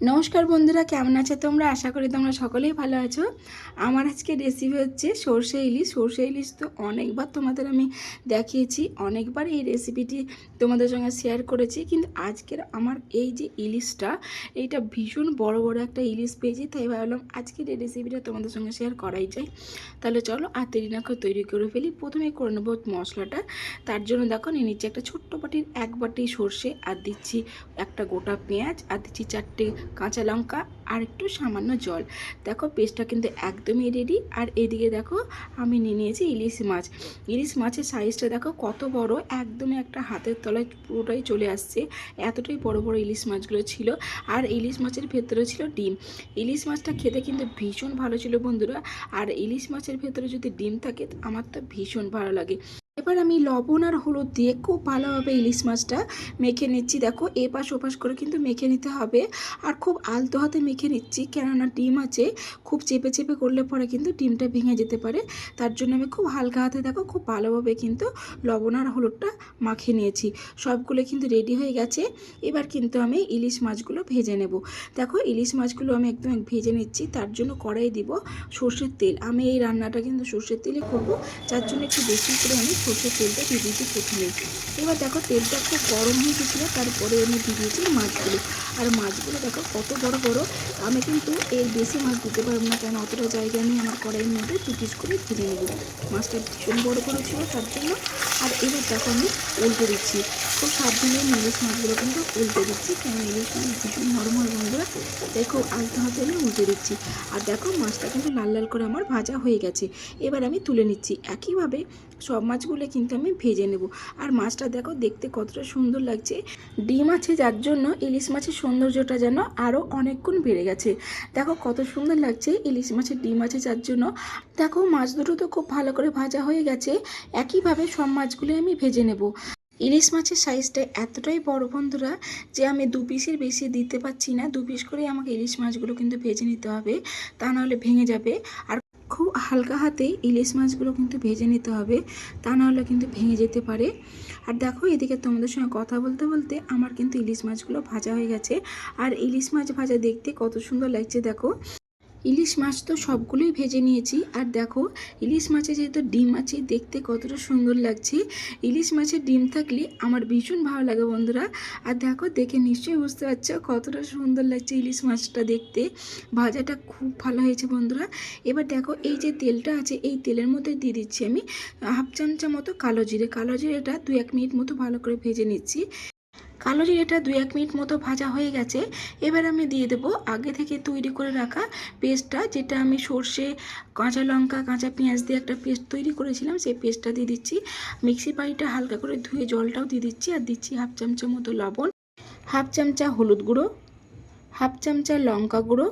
নমস্কার বন্ধুরা, কেমন আছো তোমরা? আশা করি তোমরা সকলেই ভালো আছো। আমার আজকে রেসিপি হচ্ছে সর্ষে ইলিশ। সর্ষে ইলিশ তো অনেকবার তোমাদের আমি দেখিয়েছি, অনেকবার এই রেসিপিটি তোমাদের সঙ্গে শেয়ার করেছি। কিন্তু আজকের আমার এই যে ইলিশটা, এইটা ভীষণ বড় বড় একটা ইলিশ পেয়েছি। তাই ভাবলাম আজকের এই রেসিপিটা তোমাদের সঙ্গে শেয়ার করাই যায়। তাহলে চলো আর করে তৈরি করে ফেলি। প্রথমে করে নেব মশলাটা। তার জন্য দেখো, নিয়ে নিচ্ছি একটা ছোট্ট বাটির, এক বাটি সর্ষে, আর দিচ্ছি একটা গোটা পেঁয়াজ, আর দিচ্ছি চারটে কাঁচা লঙ্কা আর একটু সামান্য জল। দেখো, পেস্টটা কিন্তু একদমই রেডি আর এদিকে দেখো, আমি নিয়ে নিয়েছি ইলিশ মাছ। ইলিশ মাছের সাইজটা দেখো, কত বড়, একদমই একটা হাতের তলায় পুরোটাই চলে আসছে। এতটাই বড় বড় ইলিশ মাছগুলো ছিল। আর ইলিশ মাছের ভেতরে ছিল ডিম। ইলিশ মাছটা খেতে কিন্তু ভীষণ ভালো ছিল বন্ধুরা। আর ইলিশ মাছের ভেতরে যদি ডিম থাকে, আমার তো ভীষণ ভালো লাগে। এবার আমি লবণ আর হলুদ দিয়ে খুব ভালোভাবে ইলিশ মাছটা মেখে নিচ্ছি। দেখো, এপাশ ওপাশ করে কিন্তু মেখে নিতে হবে। আর খুব আলতো হাতে মেখে নিচ্ছি, কেননা ডিম আছে। খুব চেপে চেপে করলে পরে কিন্তু ডিমটা ভেঙে যেতে পারে। তার জন্য আমি খুব হালকা হাতে দেখো, খুব ভালোভাবে কিন্তু লবণ আর হলুদটা মাখিয়ে নিয়েছি। সবগুলো কিন্তু রেডি হয়ে গেছে। এবার কিন্তু আমি ইলিশ মাছগুলো ভেজে নেব। দেখো, ইলিশ মাছগুলো আমি একদম ভেজে নিচ্ছি। তার জন্য কড়াই দিব সর্ষের তেল। আমি এই রান্নাটা কিন্তু সর্ষের তেলে করব। যার জন্য একটু বেশি করে আমি সর্ষের তেলটা দিয়ে দিয়েছি প্রথমে। এবার দেখো তেলটা খুব গরম হয়ে গেছিল, তারপরে আমি দিয়ে দিয়েছি মাছগুলো। আর মাছগুলো দেখো কত বড় বড়, আমি কিন্তু এর বেশি মাছ দিতে পারব না, কেন অতটা জায়গা আমি আমার কড়াইয়ের মধ্যে, দু পিস করে ভেজে নেব। মাছটা ভীষণ বড় বড় ছিল তার জন্য। আর এবার দেখো আমি উল্টে দিচ্ছি। খুব সাবধানে ইলিশ মাছগুলো কিন্তু উল্টে দিচ্ছি, কেন ইলিশ মাছ ভীষণ নরম হয় বন্ধুরা। দেখো আলতো হাতে আমি উল্টে দিচ্ছি। আর দেখো মাছটা কিন্তু লাল লাল করে আমার ভাজা হয়ে গেছে। এবার আমি তুলে নিচ্ছি। একইভাবে সব মাছগুলো কিন্তু আমি ভেজে নেব। আর মাছটা দেখো, দেখতে কতটা সুন্দর লাগছে। ডিম আছে, যার জন্য ইলিশ মাছের সৌন্দর্যটা যেন আরও অনেক গুণ বেড়ে গেছে। দেখো কত সুন্দর লাগছে ইলিশ মাছের ডিম আছে, যার জন্য। দেখো মাছ দুটো তো খুব ভালো করে ভাজা হয়ে গেছে। একইভাবে সব মাছগুলো আমি ভেজে নেব। ইলিশ মাছের সাইজটা এতটাই বড় বন্ধুরা যে আমি দু পিসের বেশি দিতে পারছি না। দু পিস করেই আমাকে ইলিশ মাছগুলো কিন্তু ভেজে নিতে হবে। তা নাহলে ভেঙে যাবে। আর খুব হালকা হাতে ইলিশ মাছগুলো কিন্তু ভেজে নিতে হবে, তা নাহলে কিন্তু ভেঙে যেতে পারে। আর দেখো, এদিকে তোমাদের সঙ্গে কথা বলতে বলতে আমার কিন্তু ইলিশ মাছগুলো ভাজা হয়ে গেছে। আর ইলিশ মাছ ভাজা দেখতে কত সুন্দর লাগছে, দেখো। ইলিশ মাছ তো সবগুলোই ভেজে নিয়েছি। আর দেখো, ইলিশ মাছে যেহেতু ডিম আছে, দেখতে কতটা সুন্দর লাগছে। ইলিশ মাছের ডিম থাকলে আমার ভীষণ ভালো লাগে বন্ধুরা। আর দেখো, দেখে নিশ্চয়ই বুঝতে পারছ কতটা সুন্দর লাগছে ইলিশ মাছটা দেখতে। ভাজাটা খুব ভালো হয়েছে বন্ধুরা। এবার দেখো, এই যে তেলটা আছে, এই তেলের মধ্যে দিয়ে দিচ্ছি আমি হাফ চামচা মতো কালো জিরে। কালো জিরেটা দু এক মিনিট মতো ভালো করে ভেজে নিচ্ছি। কালো জিরেটা দু এক মিনিট মতো ভাজা হয়ে গেছে। এবার আমি দিয়ে দেবো আগে থেকে তৈরি করে রাখা পেস্টটা, যেটা আমি সর্ষে, কাঁচা লঙ্কা, কাঁচা পেঁয়াজ দিয়ে একটা পেস্ট তৈরি করেছিলাম, সেই পেস্টটা দিয়ে দিচ্ছি। মিক্সি বাড়িটা হালকা করে ধুয়ে জলটাও দিয়ে দিচ্ছি আর দিচ্ছি হাফ চামচা মতো লবণ, হাফ চামচা হলুদ গুঁড়ো, হাফ চামচা লঙ্কা গুঁড়ো,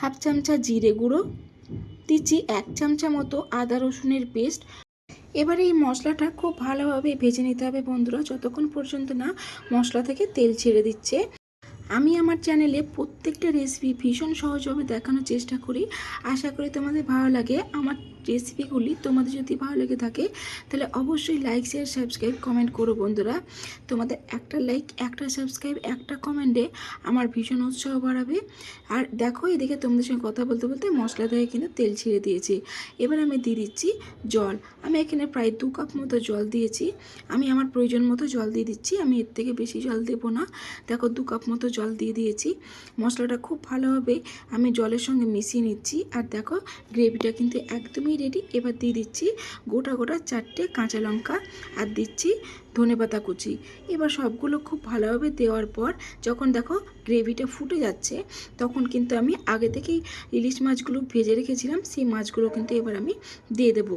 হাফ চামচা জিরে গুঁড়ো, দিচ্ছি এক চামচা মতো আদা রসুনের পেস্ট। এবার এই মশলাটা খুব ভালোভাবে ভেজে নিতে হবে বন্ধুরা, যতক্ষণ পর্যন্ত না মশলা থেকে তেল ছেড়ে দিচ্ছে। আমি আমার চ্যানেলে প্রত্যেকটা রেসিপি ভীষণ সহজভাবে দেখানোর চেষ্টা করি। আশা করি তোমাদের ভালো লাগে। আমার রেসিপিগুলি তোমাদের যদি ভালো লেগে থাকে, তাহলে অবশ্যই লাইক শেয়ার সাবস্ক্রাইব কমেন্ট করো বন্ধুরা। তোমাদের একটা লাইক একটা সাবস্ক্রাইব একটা কমেন্টে আমার ভীষণ উৎসাহ বাড়াবে। আর দেখো, এদিকে তোমাদের সঙ্গে কথা বলতে বলতে মশলা থেকে কিন্তু তেল ছেড়ে দিয়েছি। এবার আমি দিয়ে দিচ্ছি জল। আমি এখানে প্রায় দু কাপ মতো জল দিয়েছি। আমি আমার প্রয়োজন মতো জল দিয়ে দিচ্ছি। আমি এর থেকে বেশি জল দেবো না। দেখো, দু কাপ মতো জল দিয়ে দিয়েছি। মশলাটা খুব ভালোভাবে আমি জলের সঙ্গে মিশিয়ে নিচ্ছি। আর দেখো, গ্রেভিটা কিন্তু একদমই রেডি এবার দিয়ে দিচ্ছি গোটা গোটা চারটে কাঁচা লঙ্কা। আর দিচ্ছি ধনেপাতা কুচি। এবার সবগুলো খুব ভালোভাবে দেওয়ার পর যখন দেখো গ্রেভিটা ফুটে যাচ্ছে, তখন কিন্তু আমি আগে থেকেই ইলিশ মাছগুলো ভেজে রেখেছিলাম। সেই মাছগুলো কিন্তু এবার আমি দিয়ে দেবো।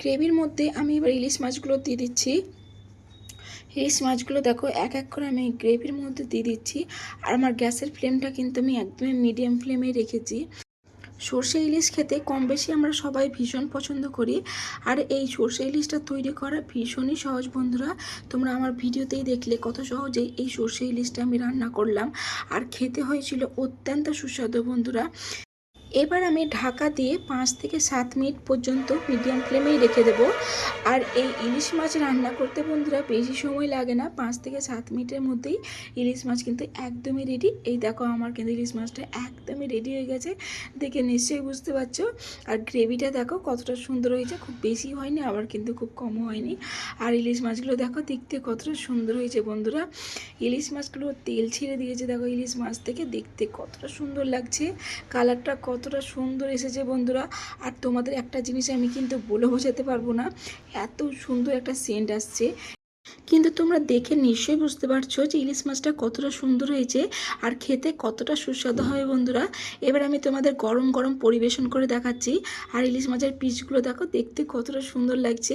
গ্রেভির মধ্যে আমি এবার ইলিশ মাছগুলো দিয়ে দিচ্ছি। ইলিশ মাছগুলো দেখো, এক এক করে আমি গ্রেভির মধ্যে দিয়ে দিচ্ছি। আর আমার গ্যাসের ফ্লেমটা কিন্তু আমি একদমই মিডিয়াম ফ্লেমে রেখেছি। সর্ষে ইলিশ খেতে কম বেশি আমরা সবাই ভীষণ পছন্দ করি। আর এই সর্ষে ইলিশটা তৈরি করা ভীষণই সহজ বন্ধুরা। তোমরা আমার ভিডিওতেই দেখলে কত সহজেই এই সর্ষে ইলিশটা আমি রান্না করলাম। আর খেতে হয়েছিল অত্যন্ত সুস্বাদু বন্ধুরা। এবার আমি ঢাকা দিয়ে পাঁচ থেকে সাত মিনিট পর্যন্ত মিডিয়াম ফ্লেমেই রেখে দেবো। আর এই ইলিশ মাছ রান্না করতে বন্ধুরা বেশি সময় লাগে না, পাঁচ থেকে সাত মিনিটের মধ্যেই ইলিশ মাছ কিন্তু একদমই রেডি এই দেখো আমার কিন্তু ইলিশ মাছটা একদমই রেডি হয়ে গেছে। দেখে নিশ্চয়ই বুঝতে পারছ। আর গ্রেভিটা দেখো কতটা সুন্দর হয়েছে। খুব বেশি হয়নি, আবার কিন্তু খুব কমও হয়নি। আর ইলিশ মাছগুলো দেখো দেখতে কতটা সুন্দর হয়েছে বন্ধুরা। ইলিশ মাছগুলো তেল ছেড়ে দিয়েছে। দেখো ইলিশ মাছ থেকে দেখতে কতটা সুন্দর লাগছে। কালারটা কতটা সুন্দর এসেছে বন্ধুরা। আর তোমাদের একটা জিনিস আমি কিন্তু বলে বোঝাতে পারব না। এত সুন্দর একটা সেন্ট আসছে। কিন্তু তোমরা দেখে নিশ্চয়ই বুঝতে পারছ যে ইলিশ মাছটা কতটা সুন্দর হয়েছে আর খেতে কতটা সুস্বাদু হবে, বন্ধুরা। এবার আমি তোমাদের গরম গরম পরিবেশন করে দেখাচ্ছি। আর ইলিশ মাছের পিসগুলো দেখো, দেখতে কতটা সুন্দর লাগছে।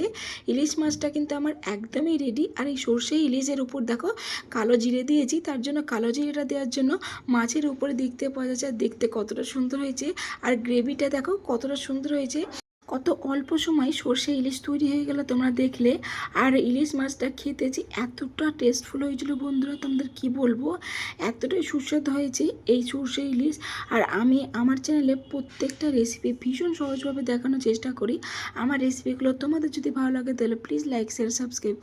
ইলিশ মাছটা কিন্তু আমার একদমই রেডি আর এই সর্ষে ইলিশের উপর দেখো, কালো জিরে দিয়েছি। তার জন্য কালো জিরেটা দেওয়ার জন্য মাছের উপরে দেখতে পাওয়া যাচ্ছে আর দেখতে কতটা সুন্দর হয়েছে। আর গ্রেভিটা দেখো, কতটা সুন্দর হয়েছে। কত অল্প সময় সর্ষে ইলিশ তৈরি হয়ে গেল তোমরা দেখলে। আর ইলিশ মাছটা খেতে যে এতটা টেস্টফুল হয়েছিল বন্ধুরা, তোমাদের কি বলব? এতটাই সুস্বাদু হয়েছে এই সর্ষে ইলিশ। আর আমি আমার চ্যানেলে প্রত্যেকটা রেসিপি ভীষণ সহজভাবে দেখানোর চেষ্টা করি। আমার রেসিপিগুলো তোমাদের যদি ভালো লাগে তাহলে প্লিজ লাইক শেয়ার সাবস্ক্রাইব